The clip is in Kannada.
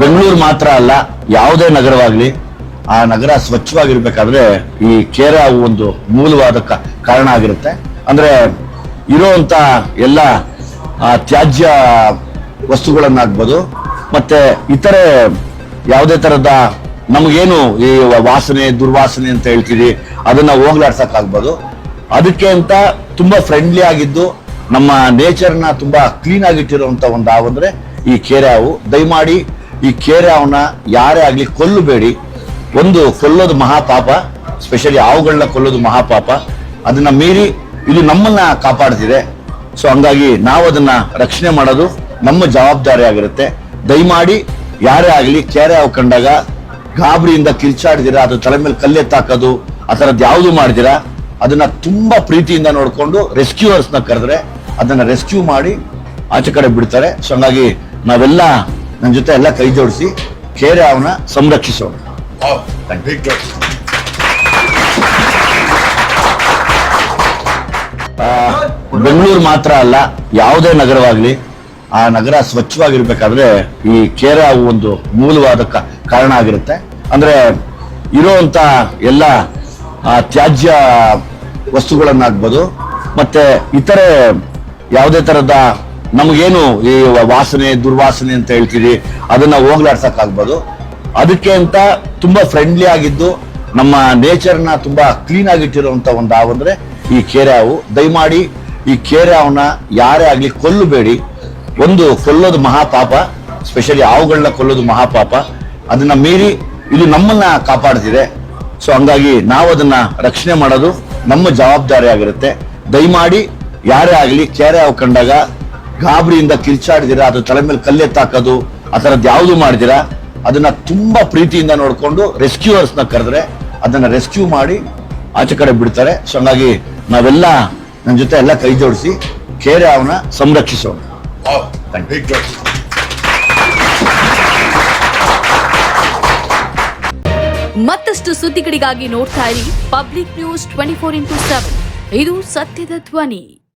ಬೆಂಗಳೂರು ಮಾತ್ರ ಅಲ್ಲ, ಯಾವುದೇ ನಗರವಾಗ್ಲಿ ಆ ನಗರ ಸ್ವಚ್ಛವಾಗಿರ್ಬೇಕಾದ್ರೆ ಈ ಕೇರ ಒಂದು ಮೂಲವಾದ ಕಾರಣ ಆಗಿರುತ್ತೆ. ಅಂದ್ರೆ ಇರುವಂತ ಎಲ್ಲ ತ್ಯಾಜ್ಯ ವಸ್ತುಗಳನ್ನಾಗ್ಬೋದು, ಮತ್ತೆ ಇತರೆ ಯಾವುದೇ ತರದ ನಮಗೇನು ಈ ವಾಸನೆ, ದುರ್ವಾಸನೆ ಅಂತ ಹೇಳ್ತೀವಿ, ಅದನ್ನ ಹೋಗ್ಲಾಡ್ಸಕ್ ಅದಕ್ಕೆ ಅಂತ ತುಂಬಾ ಫ್ರೆಂಡ್ಲಿ ಆಗಿದ್ದು, ನಮ್ಮ ನೇಚರ್ನ ತುಂಬಾ ಕ್ಲೀನ್ ಆಗಿಟ್ಟಿರುವಂತ ಒಂದು ಹಾವು ಅಂದ್ರೆ ಈ ಕೇರೆ ಹಾವು. ದಯಮಾಡಿ ಈ ಕೇರೆ ಅವನ ಯಾರೇ ಆಗ್ಲಿ ಕೊಲ್ಲಬೇಡಿ. ಒಂದು ಕೊಲ್ಲೋದು ಮಹಾಪಾಪ ಸ್ಪೆಷಲಿ ಅವುಗಳನ್ನ ಕೊಲ್ಲೋದು ಮಹಾಪಾಪ. ಅದನ್ನ ಮೀರಿ ಇದು ನಮ್ಮನ್ನ ಕಾಪಾಡ್ತಿದೆ. ಸೊ ಹಂಗಾಗಿ ನಾವು ಅದನ್ನ ರಕ್ಷಣೆ ಮಾಡೋದು ನಮ್ಮ ಜವಾಬ್ದಾರಿ ಆಗಿರುತ್ತೆ. ದಯಮಾಡಿ ಯಾರೇ ಆಗಲಿ ಕೇರೆ ಹಾವು ಕಂಡಾಗ ಗಾಬರಿಯಿಂದ ಕಿರ್ಚಾಡ್ದಿರಾ ಅದು ತಲೆ ಮೇಲೆ ಕಲ್ಲೆತ್ತಾಕೋದು ಆ ಥರದ್ದು ಯಾವುದು ಮಾಡ್ದಿರಾ ಅದನ್ನ ತುಂಬಾ ಪ್ರೀತಿಯಿಂದ ನೋಡಿಕೊಂಡು ರೆಸ್ಕ್ಯೂವರ್ಸ್ನ ಕರೆದ್ರೆ ಅದನ್ನ ರೆಸ್ಕ್ಯೂ ಮಾಡಿ ಆಚೆ ಕಡೆ ಬಿಡ್ತಾರೆ. ಸೊ ಹಂಗಾಗಿ ನಾವೆಲ್ಲ ನನ್ನ ಜೊತೆ ಎಲ್ಲ ಕೈ ಜೋಡಿಸಿ ಕೇರೆ ಅವನ ಸಂರಕ್ಷಿಸೋಣ. ಬೆಂಗಳೂರು ಮಾತ್ರ ಅಲ್ಲ ಯಾವುದೇ ನಗರವಾಗ್ಲಿ ಆ ನಗರ ಸ್ವಚ್ಛವಾಗಿರ್ಬೇಕಾದ್ರೆ ಈ ಕೇರ ಒಂದು ಮೂಲವಾದ ಕಾರಣ ಆಗಿರುತ್ತೆ. ಅಂದ್ರೆ ಇರುವಂತ ಎಲ್ಲ ತ್ಯಾಜ್ಯ ವಸ್ತುಗಳನ್ನಾಗ್ಬೋದು ಮತ್ತೆ ಇತರೆ ಯಾವುದೇ ತರದ ನಮಗೇನು ಈ ವಾಸನೆ, ದುರ್ವಾಸನೆ ಅಂತ ಹೇಳ್ತೀವಿ ಅದನ್ನ ಹೋಗ್ಲಾಡ್ಸಕ್ ಆಗ್ಬೋದು ಅದಕ್ಕೆ ಅಂತ ತುಂಬಾ ಫ್ರೆಂಡ್ಲಿ ಆಗಿದ್ದು, ನಮ್ಮ ನೇಚರ್ನ ತುಂಬಾ ಕ್ಲೀನ್ ಆಗಿಟ್ಟಿರುವಂತ ಒಂದು ಹಾವು ಅಂದ್ರೆ ಈ ಕೇರೆ ಹಾವು. ದಯಮಾಡಿ ಈ ಕೆರೆ ಹಾವನ್ನ ಯಾರೇ ಆಗ್ಲಿ ಕೊಲ್ಲಬೇಡಿ. ಒಂದು ಕೊಲ್ಲೋದು ಮಹಾಪಾಪ ಸ್ಪೆಷಲಿ ಹಾವುಗಳನ್ನ ಕೊಲ್ಲೋದು ಮಹಾಪಾಪ. ಅದನ್ನ ಮೀರಿ ಇದು ನಮ್ಮನ್ನ ಕಾಪಾಡ್ತಿದೆ. ಸೊ ಹಂಗಾಗಿ ನಾವು ಅದನ್ನ ರಕ್ಷಣೆ ಮಾಡೋದು ನಮ್ಮ ಜವಾಬ್ದಾರಿ ಆಗಿರುತ್ತೆ ದಯಮಾಡಿ ಯಾರೇ ಆಗ್ಲಿ ಕೇರೆ ಹಾವು ಕಂಡಾಗ ಗಾಬರಿಯಿಂದ ಕಿರ್ಚಾಡಿದಿರಾ ಅದು ತಲೆ ಮೇಲೆ ಕಲ್ಲೆತ್ತಾಕೋದು ಆ ಥರದ್ದು ಯಾವುದು ಮಾಡಿದಿರಾ? ಅದನ್ನ ತುಂಬಾ ಪ್ರೀತಿಯಿಂದ ನೋಡಿಕೊಂಡು ರೆಸ್ಕ್ಯೂವರ್ಸ್ನ ನ ಕರೆದ್ರೆ ಅದನ್ನ ರೆಸ್ಕ್ಯೂ ಮಾಡಿ ಆಚೆ ಕಡೆ ಬಿಡ್ತಾರೆ. ಸೊ ಹಂಗಾಗಿ ನಾವೆಲ್ಲ ನನ್ನ ಜೊತೆ ಎಲ್ಲ ಕೈ ಜೋಡಿಸಿ ಕೇರೆ ಅವನ ಸಂರಕ್ಷಿಸೋಣ. ಮತ್ತಷ್ಟು ಸುದ್ದಿಗಳಿಗಾಗಿ ನೋಡ್ತಾ ಇರಿ public news twenty four into seven ಇದು ಸತ್ಯದ ಧ್ವನಿ.